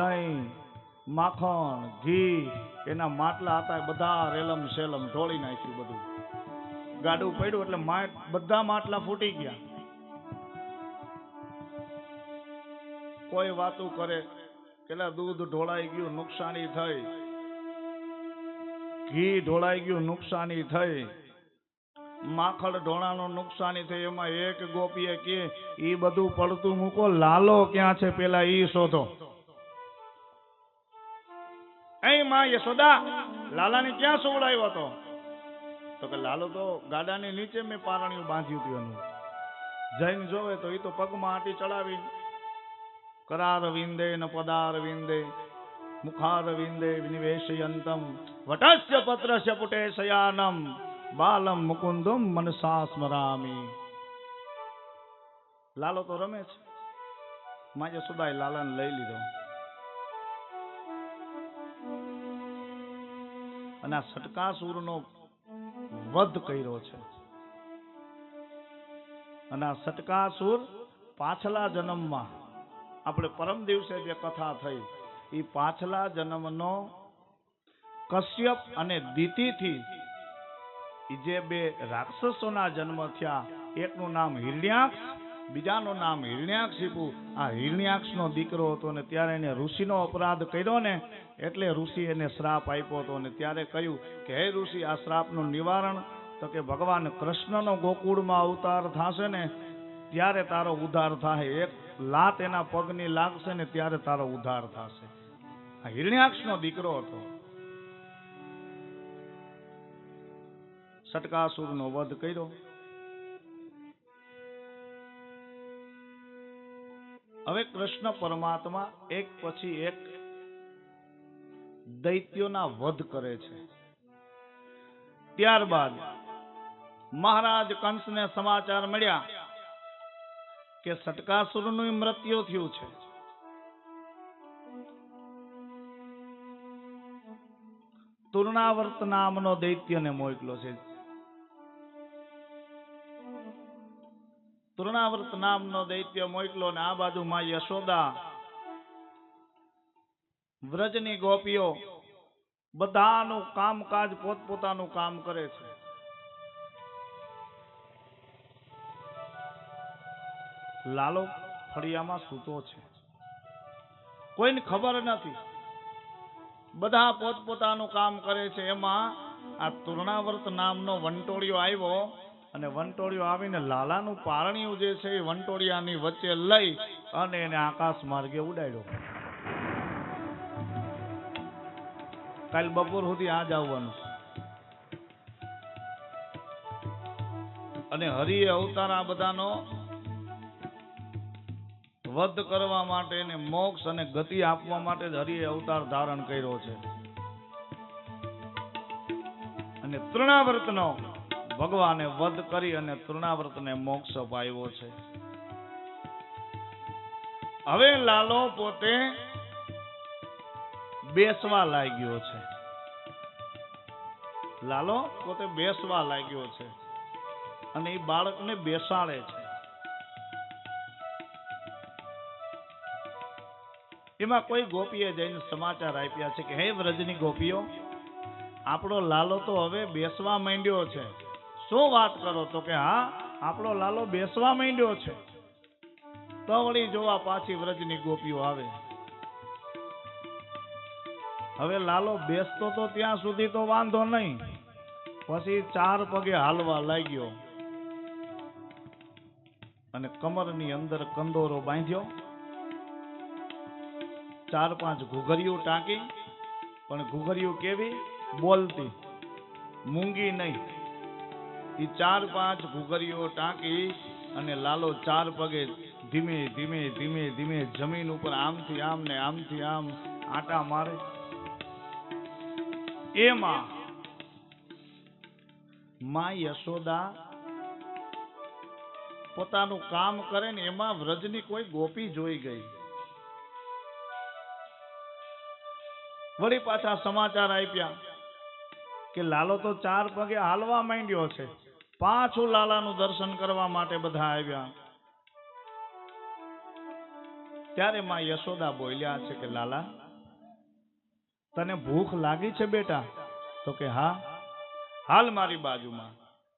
દહીં, માખણ, ઘી, એના માટલા હતા એ બધા રેલમ સેલમ ઢોળી નાખ્યું બધું. ગાડું પડ્યું એટલે બધા માટલા ફૂટી ગયા. કોઈ વાતું કરે કેટલા દૂધ ઢોળાઈ ગયું, નુકસાની થઈ. ઘી ઢોળાઈ ગયું, નુકસાની થઈ. માખણ ઢોળાનો નુકસાની થઈ, એમાં એક ગોપીએ કે, ઈ બધું પડતું મૂકો, લાલો ક્યાં છે? પેલા ઈ શોધો. અહીં માં યશોદા, લાલાને ક્યાં સુવડાવ્યો હતો? તો કે લાલો તો ગાડાની નીચે મેં પારણિયું બાંધ્યું હતું એનું. જઈને જોવે તો એ તો પગમાં આટી ચડાવી. કરાર વિંદે ન પદાર વિંદે, મુખાર વિંદે વિનિવેશયંતમ, વટસ્ય પત્રસ્ય પુટે શયાનમ, બાલમ મુકુંદમ મનસા સ્મરામી. લાલો તો રમે છે. માજે સુદાય લાલાને લઈ લીધો. અને આ સટકાસુરનો વધ કર્યો છે. અને આ સટકાસુર પાછલા જન્મમાં, આપણે પરમ દિવસે જે કથા થઈ, એ પાછલા જન્મનો કશ્યપ અને દિતિથી જે બે રાક્ષસોના જન્મ થયા, એકનું નામ હિરણ્યાક્ષ બીજાનું નામ હિરણ્યાક્ષીપુ આ હિરણ્યાક્ષનો દીકરો હતો ને ત્યારે એને ઋષિનો અપરાધ કર્યો ને, એટલે ઋષિ એને શ્રાપ આપ્યો હતો ને ત્યારે કહ્યું કે, હે ઋષિ, આ શ્રાપનું નિવારણ તો કે ભગવાન કૃષ્ણનો ગોકુળમાં અવતાર થશે ને, ત્યારે તારો ઉદ્ધાર થાય એક લાત એના પગની લાગશે ને ત્યારે તારો ઉદ્ધાર થશે. આ હિરણ્યાક્ષનો દીકરો હતો. સટકાસુરનો વધ કર્યો. હવે કૃષ્ણ પરમાત્મા એક પછી એક દૈત્યોના વધ કરે છે. ત્યારબાદ મહારાજ કંસને સમાચાર મળ્યા કે સટકાસુરનું મૃત્યુ થયું છે. તુર્ણાવર્ત નામનો દૈત્યને મોકલો છે. તુર્ણાવર્ત નામનો દૈત્ય મોકલો ને આ બાજુમાં યશોદા. વ્રજની ગોપીઓ બધાનું કામકાજ પોતપોતાનું કામ કરે છે. લાલો ફળિયામાં સૂતો છે. કોઈને ખબર નથી. બધા પોતપોતાનું કામ કરે છે. એમાં આ તુર્ણાવર્ત નામનો વંટોળિયો આવ્યો. અને વંટોળિયો આવીને લાલાનું પારણિયું જે છે એ વંટોળિયાની વચ્ચે લઈ અને એને આકાશ માર્ગે ઉડાડ્યો. કાલ બપોર સુધી આ જ આવવાનું. અને હરિએ અવતાર આ બધાનો વધ કરવા માટે એને મોક્ષ અને ગતિ આપવા માટે જ હરિએ અવતાર ધારણ કર્યો છે. અને તૃણાવર્તનો ભગવાને વધ કરી અને તૃણાવર્તને મોક્ષ અપાવ્યો છે. હવે લાલો પોતે બેસવા લાગ્યો છે. લાલો પોતે બેસવા લાગ્યો છે અને એ બાળકને બેસાડે છે. એમાં કોઈ ગોપીએ જઈને સમાચાર આપ્યા છે કે, હે વ્રજની ગોપીઓ, આપણો લાલો તો હવે બેસવા માંડ્યો છે. શું વાત કરો તો કે હા, આપણો લાલો બેસવા માંડ્યો છે. તો વળી જોવા પાછી વ્રજની ગોપીઓ આવે. હવે લાલો બેસતો તો ત્યાં સુધી તો વાંધો નહીં. પછી ચાર પગે હાલવા લાગ્યો. અને કમરની અંદર કંદોરો બાંધ્યો. ચાર પાંચ ઘૂઘરિયું ટાંકી. પણ ઘૂઘરિયું કેવી? બોલતી. મૂંગી નહીં. ચાર પાંચ ઘૂઘરીઓ ટાંકી અને લાલો ચાર પગે ધીમે ધીમે ધીમે ધીમે જમીન ઉપર આમથી આમ ને આમથી આમ આટા મારે. એમાં માં યશોદા પોતાનું કામ કરે ને એમાં વ્રજની કોઈ ગોપી જોઈ ગઈ. વળી પાછા સમાચાર આપ્યા કે લાલો તો ચાર પગે હાલવા માંડ્યો છે. પાછું લાલાનું દર્શન કરવા માટે બધા આવ્યા. ત્યારે માં યશોદા બોલ્યા છે કે, લાલા, તને ભૂખ લાગી છે બેટા? તો કે, હા. હાલ મારી બાજુમાં.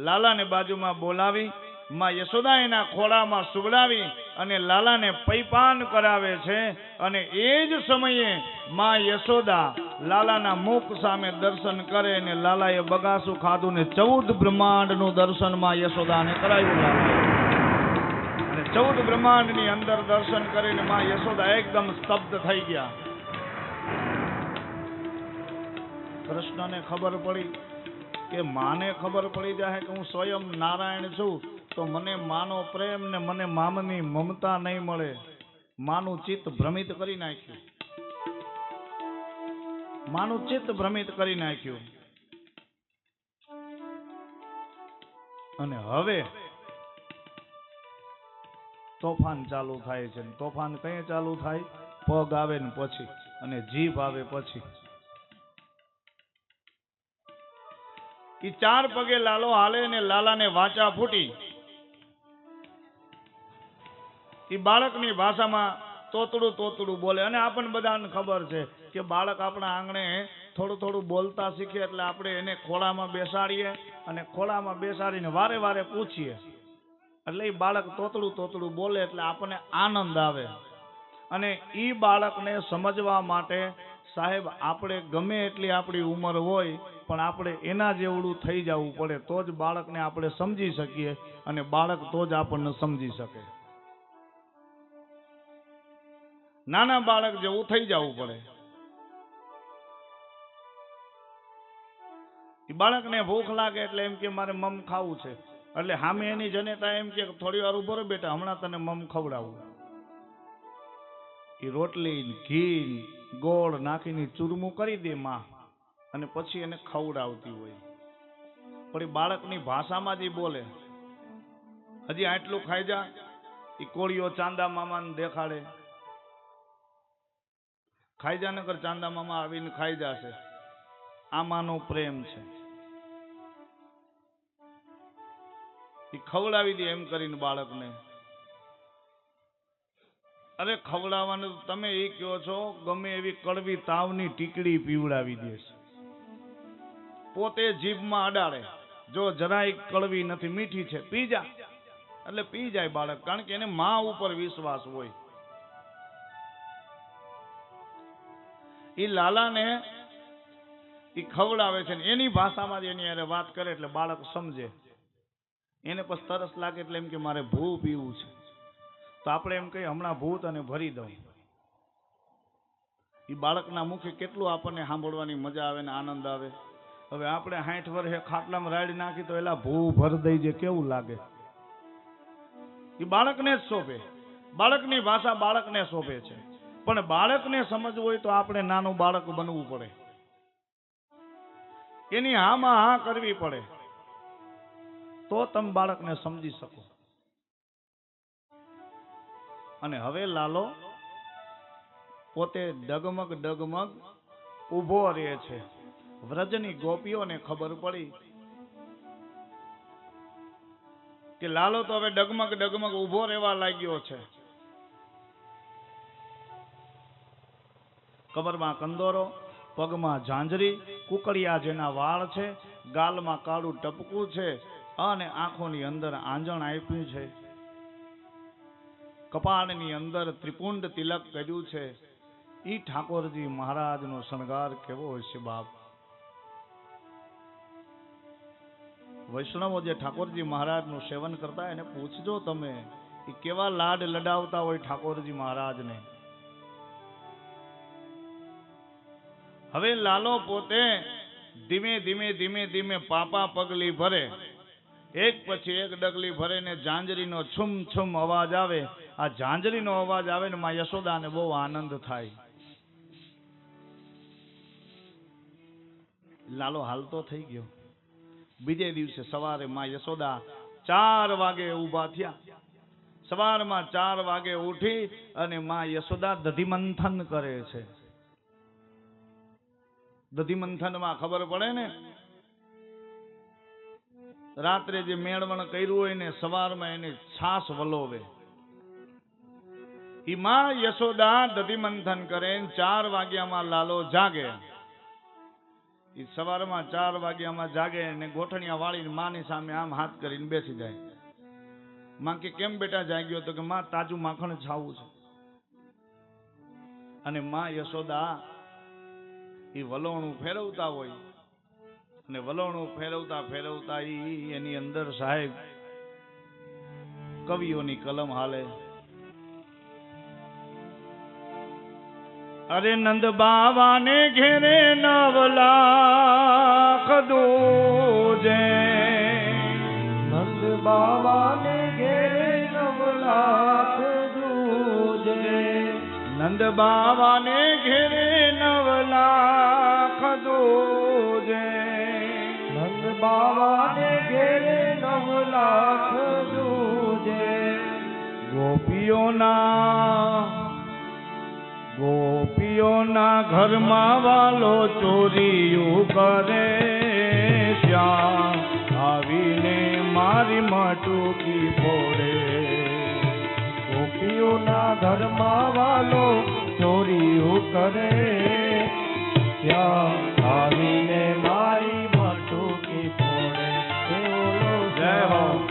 લાલાને બાજુમાં બોલાવી, માં યશોદા એના ખોળામાં સુવડાવી અને લાલાને પૈપાન કરાવે છે અને એ જ સમયે માં યશોદા લાલાના મુખ સામે દર્શન કરે અને લાલાએ બગાસું ખાધું ને ચૌદ બ્રહ્માંડનું દર્શનમાં યશોદાને કરાયું લાલાએ. અને ચૌદ બ્રહ્માંડની અંદર દર્શન કરીને માં યશોદા એકદમ સ્તબ્ધ થઈ ગયા. કૃષ્ણને ખબર પડી કે માને ખબર પડી જાય કે હું સ્વયં નારાયણ છું. તો મને માનો પ્રેમ ને મને મામની મમતા નહીં મળે. માનું ચિત્ત ભ્રમિત કરી નાખ્યું. માનું ચિત્ત ભ્રમિત કરી નાખ્યું. અને હવે તોફાન ચાલુ થાય છે તોફાન કઈ ચાલુ થાય? પગ આવે ને પછી અને જીભ આવે પછી. ઈ ચાર પગે લાલો હાલે ને લાલાને વાચા ફૂટી. ઈ બાળકની ભાષામાં તોતડું તોતડું બોલે. અને આપણને બધાને ખબર છે કે બાળક આપણા આંગણે થોડું થોડું બોલતા શીખે એટલે આપણે એને ખોળામાં બેસાડીએ અને ખોળામાં બેસાડીને વારે વારે પૂછીએ. એટલે એ બાળક તોતડું તોતડું બોલે એટલે આપણને આનંદ આવે. અને એ બાળકને સમજવા માટે સાહેબ, આપણે ગમે એટલી આપણી ઉંમર હોય, પણ આપણે એના જેવડું થઈ જવું પડે તો જ બાળકને આપણે સમજી શકીએ અને બાળક તો જ આપણને સમજી શકે. નાના બાળક જેવું થઈ જવું પડે. બાળકને ભૂખ લાગે એટલે એમ કે મારે મમ ખાવું છે. એટલે હામે એની જનેતા એમ કે થોડી વાર ઊભો બેટા, હમણાં તને મમ ખવડાવું. એ રોટલી ઘી ગોળ નાખીને ચૂરમું કરી દે માં, અને પછી એને ખવડાવતી હોય. પણ એ બાળકની ભાષામાં જ બોલે, હજી આટલું ખાઈ જા. એ કોળીઓ ચાંદા મામાને દેખાડે. ખાઈ ચાંદામામાં આવીને ખાઈ જશે આમાંનો પ્રેમ છે. એ ખવડાવી દે એમ કરીને બાળકને. અરે ખવડાવવાનું તમે એ કહો છો, ગમે એવી કડવી તાવની ટીકડી પીવડાવી દે છે. પોતે જીભમાં અડાડે. જો જરાય કડવી નથી, મીઠી છે, પી જા. એટલે પી જાય બાળક, કારણ કે એને મા ઉપર વિશ્વાસ હોય. એ લાલાને એ ખવડાવે છે એની ભાષામાં જ એની અરે વાત કરે એટલે બાળક સમજે. એને પછી તરસ લાગે એટલે એમ કે મારે ભૂ પીવું છે. તો આપણે એમ કહીએ, હમણાં ભૂત અને ભરી દઉં. એ બાળકના મુખે કેટલું આપણને સાંભળવાની મજા આવે ને આનંદ આવે. હવે આપણે સાઠ વર્ષે ખાટલામાં રાડી નાખી તો એલા ભૂ ભર દઈ જે કેવું લાગે? એ બાળકને જ સોંપે બાળકની ભાષા બાળકને સોંપે છે. પણ બાળકને સમજવું હોય તો આપણે નાનું બાળક બનવું પડે. એની હામાં હા કરવી પડે. તો તમે બાળકને સમજી શકો. અને હવે લાલો પોતે ડગમગ ડગમગ ઊભો રહે છે. વ્રજની ગોપીઓને ખબર પડી કે લાલો તો હવે ડગમગ ડગમગ ઊભો રહેવા લાગ્યો છે. કમરમાં કંદોરો, પગમાં ઝાંઝરી, કુકડિયા જેના વાળ છે, ગાલમાં કાળું ટપકું છે અને આંખોની અંદર આંજણ આપ્યું છે. કપાળની અંદર ત્રિપુંડ તિલક કર્યું છે. ઈ ઠાકોરજી મહારાજનો શણગાર કેવો છે બાપ? વૈષ્ણવો જે ઠાકોરજી મહારાજનું સેવન કરતા એને પૂછજો તમે એ કેવા લાડ લડાવતા હોય ઠાકોરજી મહારાજને? હવે લાલો પોતે ધીમે ધીમે ધીમે ધીમે પાપા પગલી ભરે. એક પછી એક ડગલી ભરે ને ઝાંઝરીનો છુમ છુમ અવાજ આવે. આ ઝાંઝરીનો અવાજ આવે ને માં યશોદાને બહુ આનંદ થાય. લાલો હાલતો થઈ ગયો. બીજે દિવસે સવારે માં યશોદા ચાર વાગે ઊભા થયા. સવારમાં ચાર વાગે ઉઠી અને માં યશોદા દધિમંથન કરે છે. દધી ખબર પડે ને? રાત્રે જે મેળવણ કર્યું હોય ને, સવારમાં એને છાસ વલોવે. માં યશોદા દધી કરે ચાર વાગ્યામાં લાલો જાગે. એ સવારમાં ચાર વાગ્યામાં જાગે ને ગોઠણિયા વાળીને માની સામે આમ હાથ કરીને બેસી જાય. માં કે, કેમ બેટા જાગ્યો? તો કે, માં તાજું માખણ છાવું છે. અને માં યશોદા ઈ વલોણું ફેરવતા હોય અને વલોણું ફેરવતા ફેરવતા એની અંદર સાહેબ કવિઓની કલમ હાલે. અરે નંદ બાવાને ઘેરે નવ લાખ નંદ બાવાને ઘેરે નવ લાખ દૂજે નંદ બાવાને ઘેરે નવ લાખ દૂજે ગોપીઓના ગોપીઓના ઘરમાં વાલો ચોરીયું કરે શ્યામ. આવીને મારી માટુકી ફોડે. ઘરમાં વાલો ચોરીઓ કરે ત્યાં આવીને મારી મટુકી ફોડે જય હો.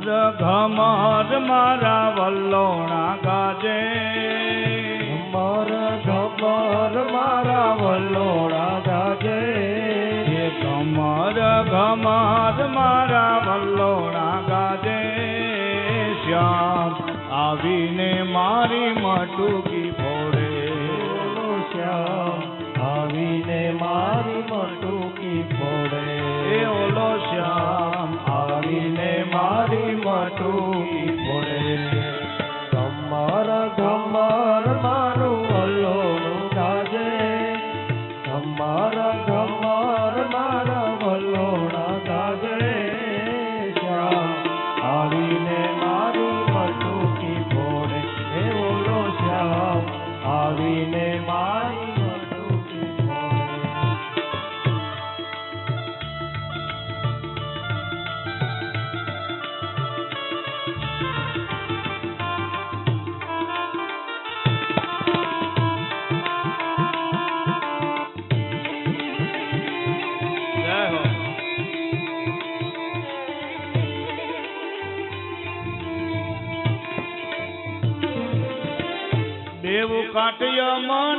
ઘમર ઘમર મારા વલ્લોણા ગાજે। ઘમર ઘમર મારા વલ્લોણા ગાજે। હે ઘમર ઘમર મારા વલ્લોણા ગાજે। શ્યામ આવીને મારી મટુકી મારી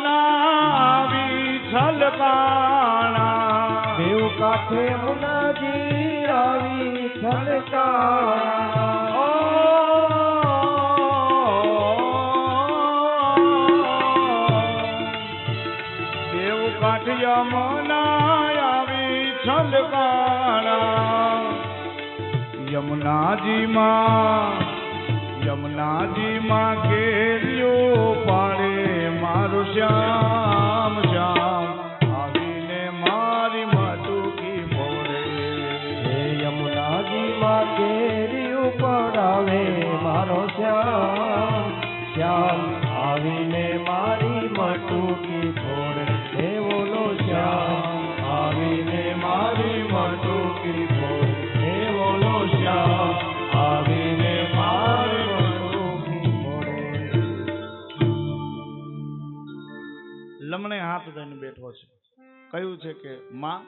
મનાવી છલકાણા. દેવ કાઠે મુનાજી આવી છલકાણા. દેવ કાઠય મનાવી છલકાણા. યમુનાજી માં યમુનાજી માં કેરિયો લમણે હાથ ધઈને બેઠો છે. કહ્યું છે કે, માં,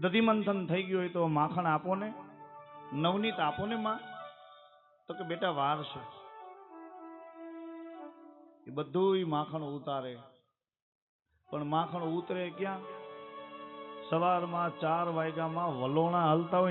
દધિમંથન થઈ ગયું હોય તો માખણ આપો ને, નવનીત આપો ને, માં. તો કે, બેટા, વાર છે. એ બધું માખણ ઉતારે. પણ માખણ ઉતરે ક્યાં? સવારમાં ચાર વાગ્યામાં વલોણા હલતા હોય